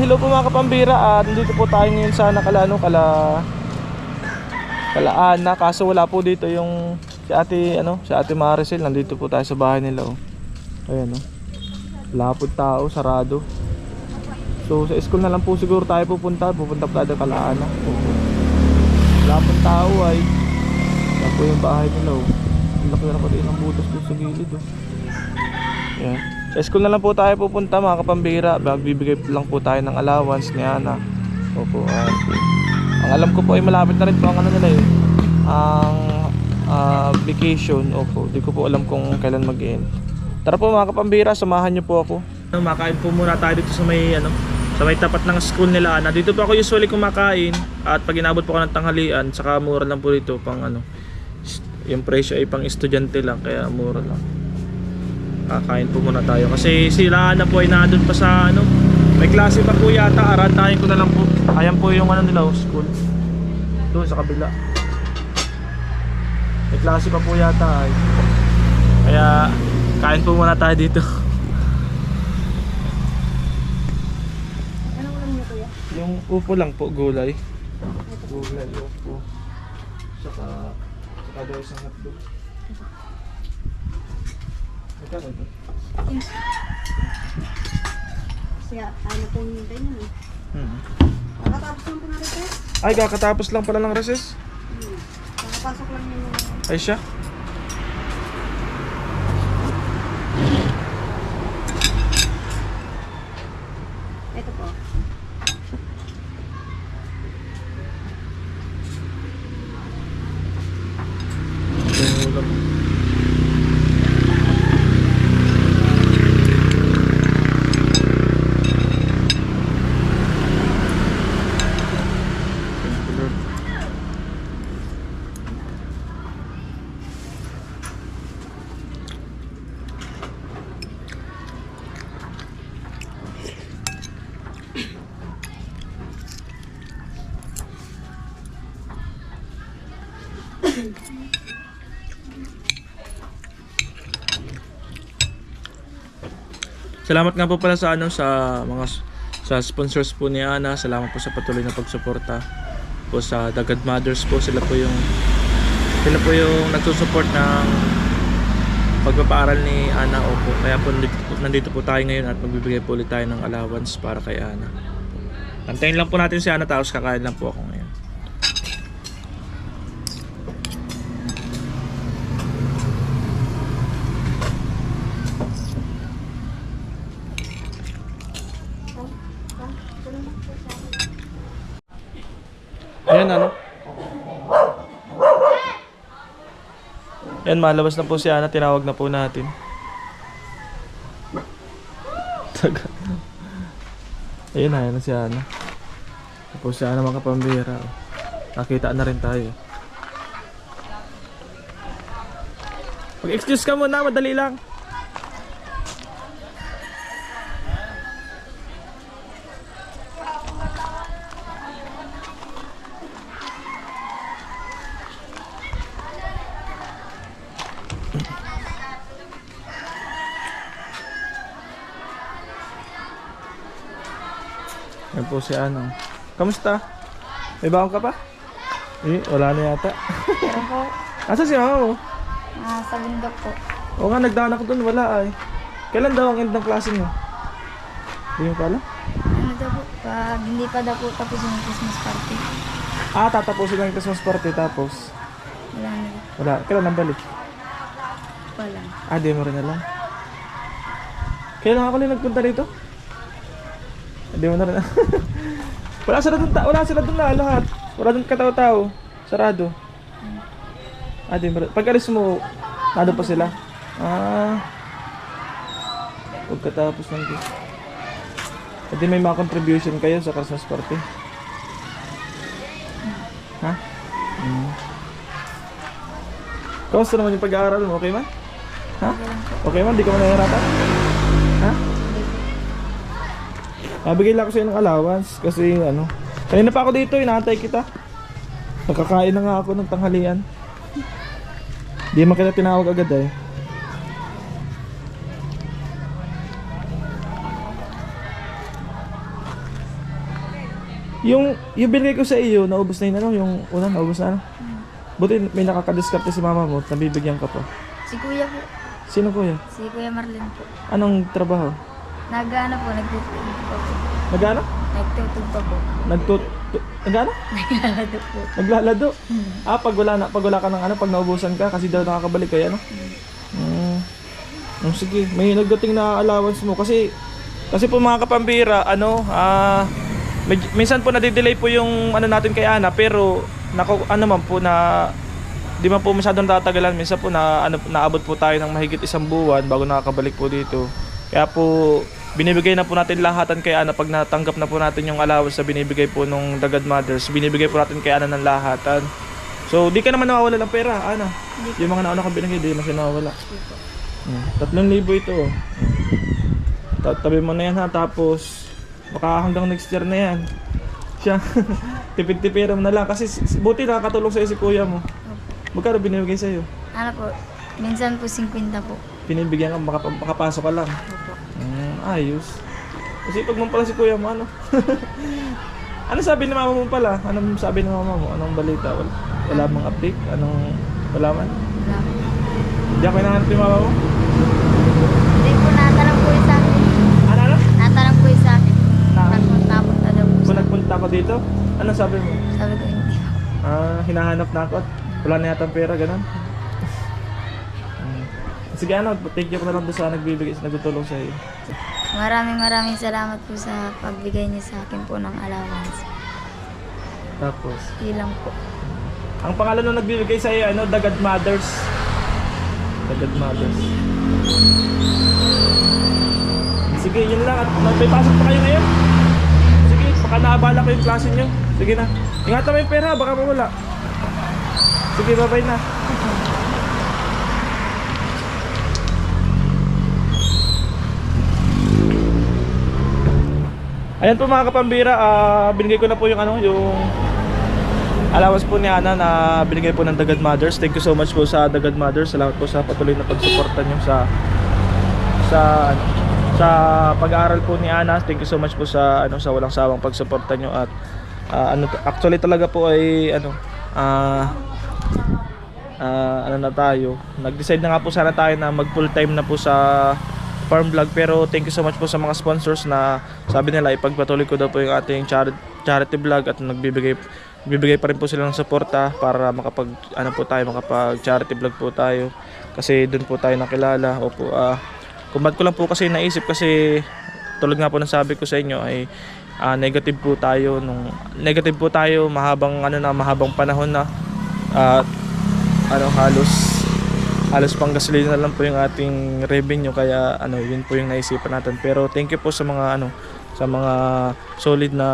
hello po mga kapambira. At nandito po tayo ngayon sa nakala ano, kala kala Ana kaso wala po dito yung si Ate ano, si Ate Maricel. Nandito po tayo sa bahay nila oh. Ayan oh. Wala po tao, sarado. So sa school na lang po siguro tayo pupunta. Pupunta po tayo kala Ana. Opo. Wala po tao ay. Wala po yung bahay nila oh. Ang laki na pati ng butas doon sa gilid oh. Ayan. Sa school na lang po tayo pupunta mga kapambira. Magbibigay lang po tayo ng allowance ni Ana. Opo. po. Ang alam ko po ay malapit na rin po ang ano nila eh. Ang ah, vacation. Opo. Di ko po alam kung kailan mag-end. Tara po mga kapambira, samahan niyo po ako. Makain po muna tayo dito sa may ano, sa may tapat ng school nila Ana. Dito po ako usually kumakain at pag inabot po ako ng tanghalian, saka mura lang po dito pang ano. Yung presyo ay pang estudyante lang kaya mura lang kakain po muna tayo. Kasi sila na po ay nandun pa sa ano may klase pa po yata. Arantahin ko na lang po. Ayan po yung ano nila oh, school. Doon sa kabila. May klase pa po yata ay. Kaya kain po muna tayo dito. Anong ulam niyo kuya? yung upo lang po gulay. Gulay upo. Saka saka daw isang hotdog Kasi ano po yung niyo eh. Hmm. Nakatapos lang po rin eh. Ay, kakatapos lang pala ng recess. Hmm. Nakapasok lang yung Ay siya. Ito po. Ito yung ulam. Thank you, Lord. Salamat nga po pala sa ano sa mga sa sponsors po ni Ana. Salamat po sa patuloy na pagsuporta po sa Dagad Mothers po. Sila po yung sila po yung nagsusupport ng pagpapaaral ni Ana Opo. Kaya po nandito po tayo ngayon at magbibigay po ulit tayo ng allowance para kay Ana. Antayin lang po natin si Ana tapos kakain lang po ako ngayon. Ayan ano. Yan, malabas na po si Ana. Tinawag na po natin. Taga. Ayun na, si Ana. Tapos si Ana mga kapambira. oh. Nakita na rin tayo. Mag-excuse ka muna, madali lang. Yan po si Ana. Kamusta? May baon ka pa? Eh, wala na yata. Pero po, Asa si mama mo? ah, sa bundok po. Oo nga, nagdaan ako doon, wala ay. Kailan daw ang end ng klase mo? Hindi mo pala? Ano daw po, pag hindi pa daw po tapos yung Christmas party. Ah, tatapusin lang yung Christmas party tapos Wala na. wala. Kailan nang balik? Wala. Ah, di mo rin alam. Kailan ako lang nagpunta dito? Hindi mo na rin Wala sila doon, wala sila doon na lahat. Wala doon katao-tao. Sarado. Ah, di mo rin. Pagkalis mo, nado pa sila. Ah. Pagkatapos ng Hindi may mga contribution kayo sa Christmas party. Ha? Hmm. Kamusta naman yung pag-aaral mo? Okay man? Ha? Okay man? Di ka man nahihirapan? Ha? Nabigay lang ako sa'yo ng allowance kasi ano. Kanina pa ako dito, inaantay kita. Nakakain na nga ako ng tanghalian. Di man kita tinawag agad eh. Yung, yung binigay ko sa iyo, naubos na yun, ano? Yung una, naubos na, ano? Buti may nakakadiskarte si mama mo, nabibigyan ka pa. Si kuya po. Sino kuya? Si kuya Marlin po. Anong trabaho? Nag-ano po, nagtutug pa po. Nagano? Nagtutug pa po. Nagtut... tu- Nagano? Naglalado po. Naglalado? Ah, pag wala, na, pag wala ka ng ano, pag naubusan ka, kasi daw nakakabalik kayo, ano? Mm. Mm, sige, may nagdating na allowance mo kasi kasi po mga kapambira, ano, ah med- minsan po nadidelay po yung ano natin kay Ana pero nako ano man po na di man po masyadong tatagalan minsan po na ano naabot po tayo ng mahigit isang buwan bago nakakabalik po dito. Kaya po binibigay na po natin lahatan kay Ana pag natanggap na po natin yung allowance na binibigay po nung Dagad Mothers, binibigay po natin kay Ana ng lahatan. So, di ka naman nawawala ng pera, Ana. Yung mga nauna ka binigay, di naman siya nawawala. Hmm. Tatlong libo ito. Ta- Tabi mo na yan ha, tapos baka hanggang next year na yan. Siya, tipid-tipira mo na lang kasi buti nakakatulong sa'yo si kuya mo. Magkano binibigay sa'yo? Ano po, minsan po 50 po. Binibigyan ka, makap- makapasok ka lang. Opo. Hmm, ayos. Kasi pag pala si kuya mo, ano? ano sabi ni mama mo pala? Anong sabi ni mama mo? Anong balita? Wala, wala bang update? Anong, wala man? Wala po. Hindi ako hinahanap ni mama mo? Hindi po, natanong po yung sa akin. Ano, ano? Natanong po yung sa akin Na- nagpunta punta daw po Kung nagpunta ako dito, anong sabi mo? Sabi ko, hindi po. Ah, hinahanap na ako at wala na yata pera, ganun. Mm. Sige ano, thank you ko na lang doon sa nagbibigay, nagtutulong sa iyo. Maraming maraming salamat po sa pagbigay niyo sa akin po ng allowance. Tapos, Ilang po. ang pangalan nung nagbibigay sa iyo, ano, Dagad Mothers. Dagad Mothers. Sige, yun lang. At may pasok pa kayo ngayon? Sige, baka naabala ko yung klase nyo. Sige na. Ingatan mo yung pera, baka mawala. Sige, bye-bye na. Ayan po mga kapambira, ah, binigay ko na po yung ano, yung allowance po ni Ana na binigay po ng Dagad Mothers. Thank you so much po sa Dagad Mothers. Salamat po sa patuloy na pagsuporta niyo sa sa sa pag-aaral po ni Ana. Thank you so much po sa ano sa walang sawang pagsuporta niyo at ah, ano actually talaga po ay ano ah ah, ano na tayo. Nag-decide na nga po sana tayo na mag full time na po sa farm vlog pero thank you so much po sa mga sponsors na sabi nila ipagpatuloy ko daw po yung ating chari- charity vlog at nagbibigay bibigay pa rin po sila ng suporta para makapag ano po tayo makapag charity vlog po tayo. Kasi doon po tayo nakilala. Opo ah kumbat ko lang po kasi naisip kasi tulad nga po ng sabi ko sa inyo ay ah, negative po tayo nung negative po tayo mahabang ano na mahabang panahon na. At ano halos halos pang gasolina na lang po yung ating revenue kaya ano yun po yung naisipan natin pero thank you po sa mga ano sa mga solid na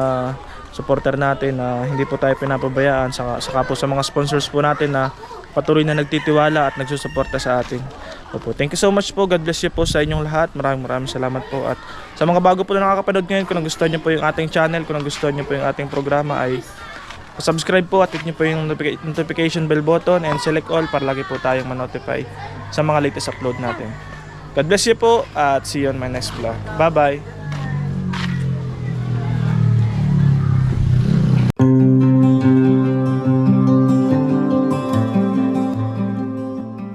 supporter natin na hindi po tayo pinapabayaan saka, saka po sa mga sponsors po natin na patuloy na nagtitiwala at nagsusuporta sa atin. Opo, thank you so much po. God bless you po sa inyong lahat. Maraming maraming salamat po. At sa mga bago po na nakakapanood ngayon, kung nagustuhan niyo po yung ating channel, kung nagustuhan niyo po yung ating programa ay subscribe po at hit niyo po yung notifica- notification bell button and select all para lagi po tayong ma-notify sa mga latest upload natin. God bless you po at see you on my next vlog. Bye-bye!